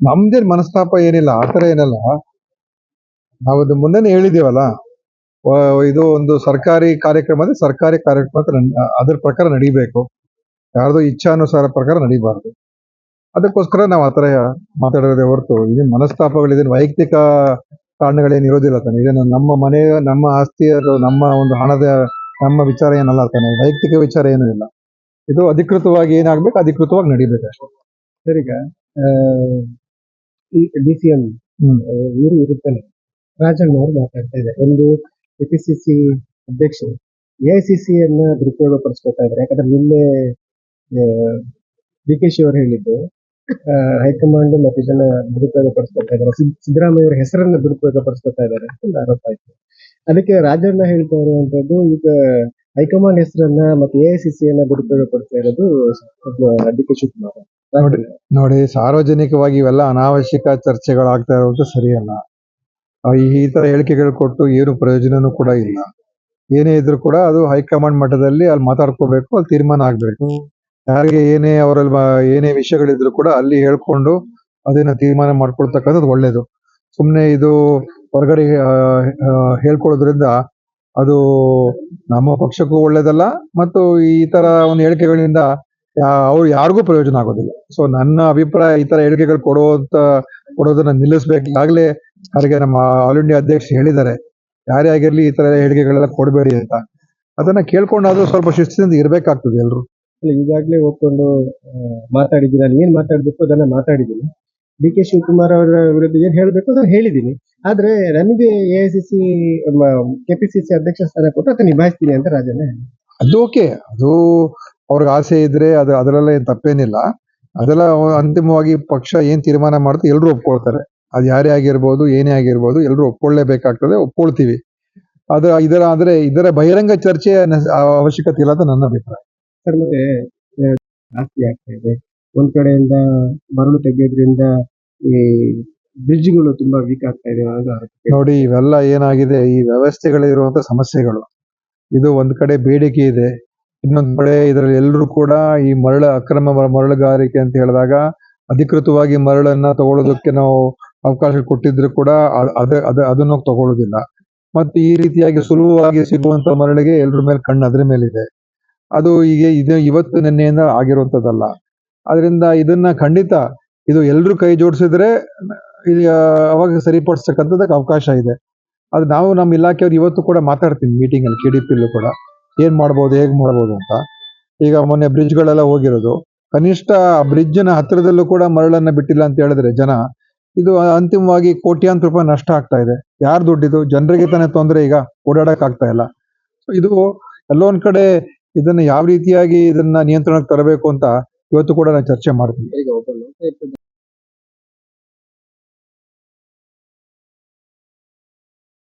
ನಮ್ದೇನ್ ಮನಸ್ತಾಪ ಏನಿಲ್ಲ ಆತರ ಏನಲ್ಲ. ನಾವದು ಮುಂದೆನೆ ಹೇಳಿದೀವಲ್ಲ ಇದು ಒಂದು ಸರ್ಕಾರಿ ಕಾರ್ಯಕ್ರಮ ಅಂದ್ರೆ ಸರ್ಕಾರಿ ಕಾರ್ಯಕ್ರಮ ಅದ್ರ ಪ್ರಕಾರ ನಡಿಬೇಕು. ಯಾರ್ದು ಇಚ್ಛಾನುಸಾರ ಪ್ರಕಾರ ನಡಿಬಾರ್ದು. ಅದಕ್ಕೋಸ್ಕರ ನಾವು ಆತರ ಮಾತಾಡೋದೇ ಹೊರತು, ಇದೇನು ಮನಸ್ತಾಪಗಳಿದೇನು ವೈಯಕ್ತಿಕ ಕಾರಣಗಳೇನು ಇರೋದಿಲ್ಲ ತಾನೆ. ಇದೇನು ನಮ್ಮ ಮನೆ, ನಮ್ಮ ಆಸ್ತಿ ನಮ್ಮ ಒಂದು ಹಣದ, ನಮ್ಮ ವಿಚಾರ ಏನಲ್ಲ ತಾನೆ. ವೈಯಕ್ತಿಕ ವಿಚಾರ ಏನೂ ಇಲ್ಲ. ಇದು ಅಧಿಕೃತವಾಗಿ ಏನಾಗ್ಬೇಕು, ಅಧಿಕೃತವಾಗಿ ನಡಿಬೇಕು ಅಷ್ಟೇ ಸರಿಗ ಡಿ ಸಿ ಎಂ ಇವರು ಇರುತ್ತಾನೆ. ರಾಜಣ್ಣ ಅವರು ಮಾತಾಡ್ತಾ ಇದ್ದಾರೆ. ಒಂದು ಕೆಪಿಸಿಸಿ ಅಧ್ಯಕ್ಷರು. ಸಿ ಅನ್ನ ದುರುಪಯೋಗ ಪಡಿಸ್ಕೊತಾ ಇದ್ದಾರೆ. ಯಾಕಂದ್ರೆ ನಿನ್ನೆ ಡಿ ಕೆ ಶಿ ಅವರು ಹೇಳಿದ್ದು ಹೈಕಮಾಂಡ್ ಮತ್ತೆ ಜನ ದುರುಪಯೋಗ ಪಡಿಸ್ಕೊತಾ ಇದ್ದಾರೆ. ಸಿದ್- ಸಿದ್ದರಾಮಯ್ಯ ಅವರ ಹೆಸರನ್ನ ದುರುಪಯೋಗ ಪಡಿಸ್ಕೊತಾ ಇದ್ದಾರೆ ಅಂತ ಒಂದು ಆರೋಪ ಆಯ್ತು. ಅದಕ್ಕೆ ರಾಜಣ್ಣ ಹೇಳ್ತಾ ಇರುವಂತದ್ದು ಈಗ ಹೈಕಮಾಂಡ್ ಹೆಸರನ್ನ ಮತ್ತೆ ಎಐಸಿಸಿ ಅನ್ನ ದುರುಪಯೋಗ ಪಡಿಸ್ತಾ ಇರೋದು ಡಿ ಕೆ ಶಿವಕುಮಾರ್ ನೋಡಿ. ನೋಡಿ, ಸಾರ್ವಜನಿಕವಾಗಿ ಇವೆಲ್ಲ ಅನಾವಶ್ಯಕ ಚರ್ಚೆಗಳಾಗ್ತಾ ಇರೋದು ಸರಿಯಲ್ಲ. ಈ ತರ ಹೇಳಿಕೆಗಳು ಕೊಟ್ಟು ಏನು ಪ್ರಯೋಜನನೂ ಕೂಡ ಇಲ್ಲ. ಏನೇ ಇದ್ರೂ ಕೂಡ ಅದು ಹೈಕಮಾಂಡ್ ಮಟ್ಟದಲ್ಲಿ ಅಲ್ಲಿ ಮಾತಾಡ್ಕೋಬೇಕು, ಅಲ್ಲಿ ತೀರ್ಮಾನ ಆಗ್ಬೇಕು. ಯಾರಿಗೆ ಏನೇ ಅವರಲ್ಲಿ ಏನೇ ವಿಷಯಗಳಿದ್ರು ಕೂಡ ಅಲ್ಲಿ ಹೇಳ್ಕೊಂಡು ಅದನ್ನ ತೀರ್ಮಾನ ಮಾಡ್ಕೊಳ್ತಕ್ಕಂಥದ್ದು ಒಳ್ಳೇದು. ಸುಮ್ಮನೆ ಇದು ಹೊರಗಡೆ ಹೇಳ್ಕೊಳ್ಳೋದ್ರಿಂದ ಅದು ನಮ್ಮ ಪಕ್ಷಕ್ಕೂ ಒಳ್ಳೇದಲ್ಲ, ಮತ್ತು ಈ ತರ ಒಂದು ಹೇಳಿಕೆಗಳಿಂದ ಅವ್ರು ಯಾರಿಗೂ ಪ್ರಯೋಜನ ಆಗೋದಿಲ್ಲ. ಸೊ ನನ್ನ ಅಭಿಪ್ರಾಯ ಈ ತರ ಹೇಳಿಕೆಗಳು ಕೊಡುವಂತ ಕೊಡೋದನ್ನ ನಿಲ್ಲಿಸ್ಬೇಕು ಈಗಾಗಲೇ ಅವರಿಗೆ ನಮ್ಮ ಆಲ್ ಇಂಡಿಯಾ ಅಧ್ಯಕ್ಷ ಹೇಳಿದ್ದಾರೆ. ಯಾರೇ ಆಗಿರ್ಲಿ ಈ ತರ ಹೇಳಿಕೆಗಳೆಲ್ಲ ಕೊಡಬೇಡಿ ಅಂತ. ಅದನ್ನ ಕೇಳ್ಕೊಂಡಾದ್ರೂ ಸ್ವಲ್ಪ ಶಿಸ್ತಿನಿಂದ ಇರ್ಬೇಕಾಗ್ತದೆ ಎಲ್ರು. ಈಗಾಗಲೇ ಆ, ಮಾತಾಡಿದ್ದೀನಿ ನಾನು ಏನ್ ಮಾತಾಡ್ಬೇಕು? ಅದನ್ನ ಮಾತಾಡಿದ್ದೀನಿ ಡಿ ಕೆ ಶಿವಕುಮಾರ್ ಅವರ ವಿರುದ್ಧ ಏನ್ ಹೇಳ್ಬೇಕು ಅದನ್ನ ಹೇಳಿದ್ದೀನಿ. ಆದ್ರೆ ನನಗೆ A I C C KPCC ಅಧ್ಯಕ್ಷ ಸ್ಥಾನ ಕೊಟ್ಟು ಅದನ್ನ ನಿಭಾಯಿಸ್ತೀನಿ ಅಂತ ರಾಜನೇ ಅದು ಓಕೆ ಅದು ಅವ್ರಿಗೆ ಆಸೆ ಇದ್ರೆ ಅದು ಅದರಲ್ಲ ಏನ್ ತಪ್ಪೇನಿಲ್ಲ. ಅದೆಲ್ಲ ಅಂತಿಮವಾಗಿ ಪಕ್ಷ ಏನ್ ತೀರ್ಮಾನ ಮಾಡುತ್ತೆ ಎಲ್ರು ಒಪ್ಕೊಳ್ತಾರೆ. ಅದು ಯಾರೇ ಆಗಿರ್ಬೋದು ಏನೇ ಆಗಿರ್ಬೋದು ಎಲ್ರು ಒಪ್ಕೊಳ್ಳೇಬೇಕಾಗ್ತದೆ ಒಪ್ಕೊಳ್ತೀವಿ. ಅದು ಇದರ ಅಂದ್ರೆ ಇದರ ಬಹಿರಂಗ ಚರ್ಚೆ ಅವಶ್ಯಕತೆ ಇಲ್ಲ ಅಂತ ನನ್ನ ಅಭಿಪ್ರಾಯ. ಸರ್ ಮತ್ತೆ ಆ, ಜಾಸ್ತಿ ಆಗ್ತಾ ಇದೆ. ಒಂದ್ ಕಡೆಯಿಂದ ಮರಳು ತೆಗೆಯೋದ್ರಿಂದ ಈ ಬ್ರಿಡ್ಜ್ಗಳು ತುಂಬಾ ವೀಕ್ ಆಗ್ತಾ ಇದೆ ನೋಡಿ ಇವೆಲ್ಲ ಏನಾಗಿದೆ ಈ ವ್ಯವಸ್ಥೆಗಳಿರುವಂತ ಸಮಸ್ಯೆಗಳು. ಇದು ಒಂದ್ ಕಡೆ ಬೇಡಿಕೆ ಇದೆ. ಇನ್ನೊಂದ್ ಕಡೆ ಇದರಲ್ಲಿ ಎಲ್ಲರೂ ಕೂಡ ಈ ಮರಳ ಅಕ್ರಮ ಮರಳುಗಾರಿಕೆ ಅಂತ ಹೇಳಿದಾಗ ಅಧಿಕೃತವಾಗಿ ಮರಳನ್ನ ತಗೊಳ್ಳೋದಕ್ಕೆ ನಾವು ಅವಕಾಶ ಕೊಟ್ಟಿದ್ರು ಕೂಡ ಅದೇ ಅದ ಅದ, ಅದನ್ನು ತಗೊಳ್ಳೋದಿಲ್ಲ. ಮತ್ತೆ ಈ ರೀತಿಯಾಗಿ ಸುಲಭವಾಗಿ ಸಿಗುವಂತ ಮರಳಿಗೆ ಎಲ್ರ ಮೇಲೆ ಕಣ್ಣು ಅದ್ರ ಮೇಲಿದೆ. ಅದು ಈಗ ಇದು ಇವತ್ತು ನಿನ್ನೆಯಿಂದ ಆಗಿರುವಂತದ್ದಲ್ಲ ಅದರಿಂದ ಇದನ್ನ ಖಂಡಿತ ಇದು ಎಲ್ರು ಕೈ ಜೋಡಿಸಿದ್ರೆ ಅವಾಗ ಸರಿಪಡಿಸ್ತಕ್ಕಂಥದ್ದಕ್ಕೆ ಅವಕಾಶ ಇದೆ. ಅದು ನಾವು ನಮ್ಮ ಇಲಾಖೆಯವ್ರು ಇವತ್ತು ಕೂಡ ಮಾತಾಡ್ತೀನಿ ಮೀಟಿಂಗ್ ಅಲ್ಲಿ ಕೆ ಡಿ ಕೂಡ. ಏನ್ ಮಾಡ್ಬೋದು, ಹೇಗ್ ಮಾಡ್ಬೋದು ಅಂತ. ಈಗ ಮೊನ್ನೆ ಬ್ರಿಡ್ಜ್ ಗಳೆಲ್ಲ ಹೋಗಿರೋದು. ಕನಿಷ್ಠ ಬ್ರಿಡ್ಜ್ನ ಹತ್ತಿರದಲ್ಲೂ ಕೂಡ ಮರಳನ್ನ ಬಿಟ್ಟಿಲ್ಲ ಅಂತ ಹೇಳಿದ್ರೆ ಜನ, ಇದು ಅಂತಿಮವಾಗಿ ಕೋಟ್ಯಾಂತರ ರೂಪಾಯಿ ನಷ್ಟ ಆಗ್ತಾ ಇದೆ. ಯಾರ್ ದುಡ್ಡಿದು? ಜನರಿಗೆ ತಾನೇ ತೊಂದರೆ ಈಗ ಓಡಾಡಕ್ ಆಗ್ತಾ ಇಲ್ಲ. ಇದು ಎಲ್ಲೊಂದ್ ಕಡೆ ಇದನ್ನ ಯಾವ ರೀತಿಯಾಗಿ ಇದನ್ನ ನಿಯಂತ್ರಣಕ್ಕೆ ತರಬೇಕು ಅಂತ ಇವತ್ತು ಕೂಡ ನಾನು ಚರ್ಚೆ ಮಾಡ್ತೀನಿ.